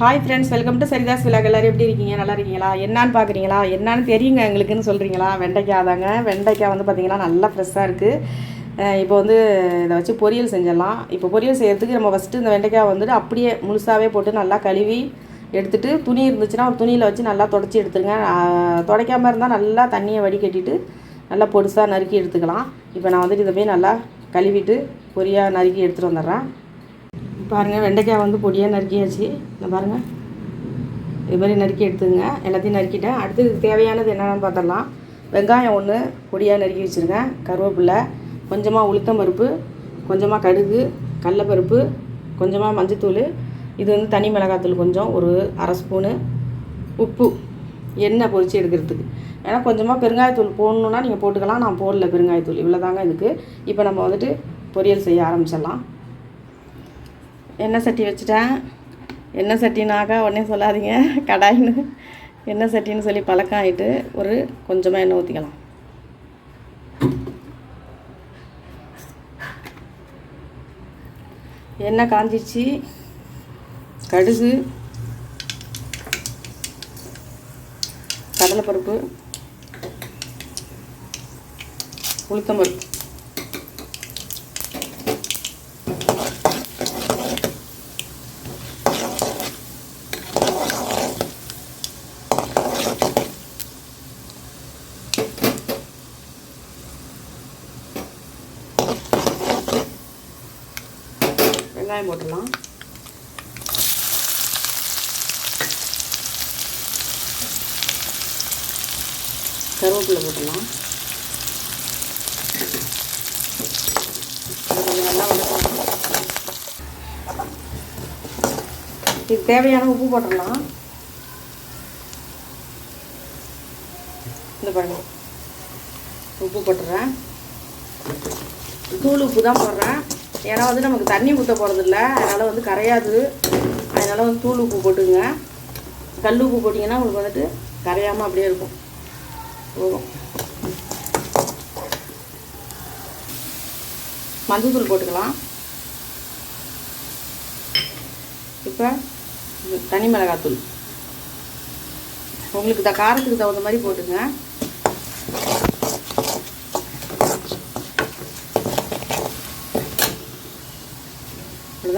Hi friends welcome to Saritha's vlog எல்லோரும் எப்படி இருக்கீங்க? நல்லா இருக்கீங்களா? என்னான்னு பார்க்குறீங்களா என்னான்னு தெரியுங்க எங்களுக்குன்னு சொல்கிறீங்களா வெண்டைக்காய் தாங்க. வெண்டைக்காய் வந்து பார்த்தீங்கன்னா நல்லா ஃப்ரெஷ்ஷாக இருக்குது இப்போ வந்து இதை வச்சு பொரியல் செஞ்சிடலாம். இப்போ பொரியல் செய்கிறதுக்கு நம்ம ஃபஸ்ட்டு இந்த வெண்டைக்காய் வந்துட்டு அப்படியே முழுசாகவே போட்டு நல்லா கழுவி எடுத்துகிட்டு துணி இருந்துச்சுன்னா ஒரு துணியில் வச்சு நல்லா தொடச்சி எடுத்துருங்க. துடைக்காமல் இருந்தால் நல்லா தண்ணியை வடிகட்டிட்டு நல்லா பொடிசாக நறுக்கி எடுத்துக்கலாம். இப்போ நான் வந்துட்டு இதை போய் நல்லா கழுவிட்டு பொரியாக நறுக்கி எடுத்துகிட்டு வந்துடுறேன். பாருங்கள் வெண்டைக்காய் வந்து பொடியாக நறுக்கியாச்சு. இந்த பாருங்கள் இது மாதிரி நறுக்கி எடுத்துங்க. எல்லாத்தையும் நறுக்கிட்டேன். அடுத்து தேவையானது என்னென்னு பார்த்துடலாம். வெங்காயம் ஒன்று பொடியாக நறுக்கி வச்சுருங்க கருவேப்பிலை கொஞ்சமாக உளுத்தம் பருப்பு கொஞ்சமாக கடுகு கடலப்பருப்பு கொஞ்சமாக மஞ்சத்தூள். இது வந்து தனி மிளகாத்தூள் கொஞ்சம் ஒரு அரை ஸ்பூனு உப்பு. எண்ணெய் பொரித்து எடுக்கிறதுக்கு. ஏன்னா கொஞ்சமாக பெருங்காயத்தூள் போடணுன்னா நீங்கள் போட்டுக்கலாம். நான் போடல பெருங்காயத்தூள். இவ்வளோ தாங்க இதுக்கு. இப்போ நம்ம வந்துட்டு பொரியல் செய்ய ஆரம்பிச்சிடலாம். எண்ணெய் சட்டி வச்சுட்டேன். எண்ணெய் சட்டினாக்கா உடனே சொல்லாதீங்க. கடாயின்னு எண்ணெய் சட்டின்னு சொல்லி பழக்கம் ஆகிட்டு ஒரு கொஞ்சமாக எண்ணெய் ஊற்றிக்கலாம் எண்ணெய் காஞ்சிச்சு கடுகு கடலைப்பருப்பு உளுத்தம்பருப்பு. வெங்காயம் போட்டுடலாம் கருவேப்பிலை போட்டுடலாம் கொஞ்சம் நல்லா வதக்கலாம் இது தேவையான உப்பு போட்டுடலாம். இந்த பாருங்க. உப்பு போட்டுறேன். தூள் உப்பு தான் போடுறேன். ஏன்னா வந்து நமக்கு தண்ணி ஊற்ற போகிறதில்ல அதனால் வந்து கரையாது. அதனால் வந்து தூள் உப்பு போட்டுங்க கல் உப்பு போட்டிங்கன்னா உங்களுக்கு வந்துட்டு கரையாமல் அப்படியே இருக்கும். போகும். மஞ்சள் போட்டுக்கலாம். இப்போ தனி மிளகாத்தூள் உங்களுக்கு த காரத்துக்கு தகுந்த மாதிரி போட்டுங்க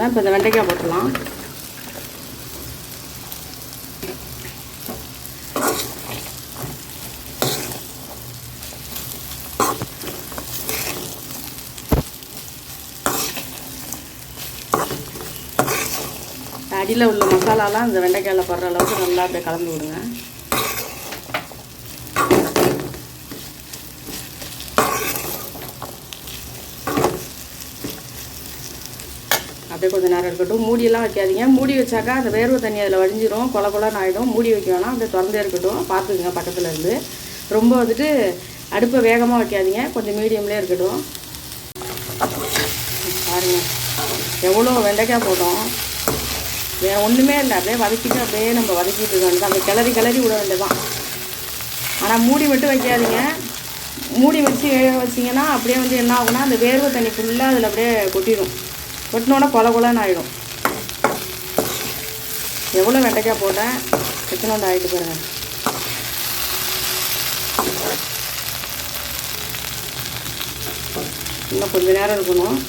அதுதான் இப்போ இந்த வெண்டைக்காய் போட்டுடலாம். அடியில் உள்ள மசாலாலாம் இந்த வெண்டைக்காயில் படுற அளவுக்கு நல்லா அப்படியே கலந்து விடுங்க. அப்படியே கொஞ்சம் நேரம் இருக்கட்டும். மூடியெல்லாம் வைக்காதீங்க. மூடி வச்சாக்கா அந்த வேர்வை தண்ணி அதில் வடிஞ்சிரும். கொல கொலன்னு ஆகிடும் மூடி வைக்க வேணாம். அப்படியே திறந்தே இருக்கட்டும். பார்த்துக்குங்க பக்கத்தில் இருந்து. ரொம்ப வந்துட்டு அடுப்பை வேகமாக வைக்காதீங்க. கொஞ்சம் மீடியம்லேயே இருக்கட்டும். பாருங்க. எவ்வளோ வெண்டைக்காய் போட்டோம். வேறு ஒன்றுமே இல்லை. அப்படியே வதக்கிட்டு அப்படியே நம்ம வதக்கிட்டு இருக்க வேண்டியது அந்த கிளறி கிளறி விட வேண்டியதான் ஆனால் மூடி மட்டும் வைக்காதீங்க. மூடி வச்சு வேக வச்சிங்கன்னா அப்படியே வந்து என்ன ஆகுனா அந்த வேர்வை தண்ணி ஃபுல்லாக அதில் அப்படியே கொட்டிடும் கொட்டினோட கொல கொலன்னு ஆகிடும் எவ்வளோ வெண்டைக்காய் போட்டேன்? எத்தனோண்டு ஆகிட்டு பாருங்க. இன்னும் கொஞ்ச நேரம் இருக்கணும்.